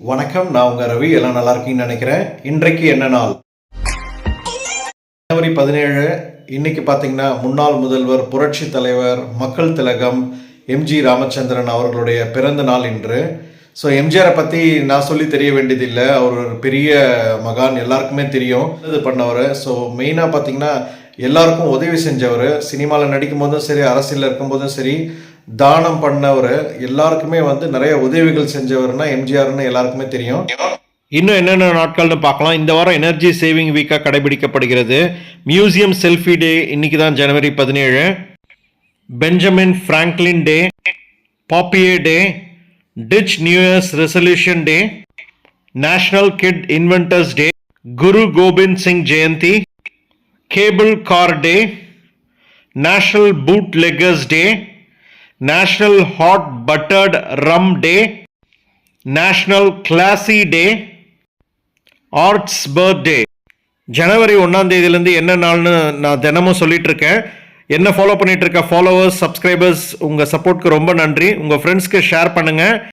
வணக்கம் நான் உங்க ரவி. எல்லாம் நல்லா இருக்கீங்கன்னு நினைக்கிறேன். இன்றைக்கு என்ன நாள்? ஜனவரி பதினேழு. இன்னைக்கு பார்த்தீங்கன்னா முன்னாள் முதல்வர் புரட்சி தலைவர் மக்கள் திலகம் எம்ஜி ராமச்சந்திரன் அவர்களுடைய பிறந்த நாள் இன்று. ஸோ எம்ஜிஆரை பற்றி நான் சொல்லி தெரிய வேண்டியதில்லை. அவர் ஒரு பெரிய மகான் எல்லாருக்குமே தெரியும். இது பண்ணவர். ஸோ மெயினாக பார்த்தீங்கன்னா எல்லாருக்கும் உதவி செஞ்சவர். சினிமாவில் நடிக்கும் போதும் சரி அரசியலில் இருக்கும்போதும் சரி தானம் பண்ணவர் எல்லாருக்குமே வந்து நிறைய உதவிகள் செஞ்சவர்னா எம்ஜிஆர்னு எல்லாருக்குமே தெரியும். இன்னும் என்னென்ன நாட்கள்னு பார்க்கலாம். இந்த வாரம் எனர்ஜி சேவிங் வீக்காக கடைபிடிக்கப்படுகிறது. மியூசியம் செல்ஃபி டே இன்னைக்கு தான் ஜனவரி பதினேழு. Benjamin Franklin day Popeye day ditch new year's resolution day national kid inventors day Guru Gobind Singh Jayanti cable car day national bootleggers day national hot buttered rum day national classy day art's birthday ஜனவரி ஒன்றாம் தேதியிலேருந்து என்ன நாள்னு நான் தினமும் சொல்லிட்டு இருக்கேன் என்ன follow பண்ணிட்டு இருக்க ஃபாலோவர்ஸ் சப்ஸ்கிரைபர்ஸ் உங்கள் சப்போர்ட்க்கு ரொம்ப நன்றி. உங்கள் ஃப்ரெண்ட்ஸ்க்கு ஷேர் பண்ணுங்கள்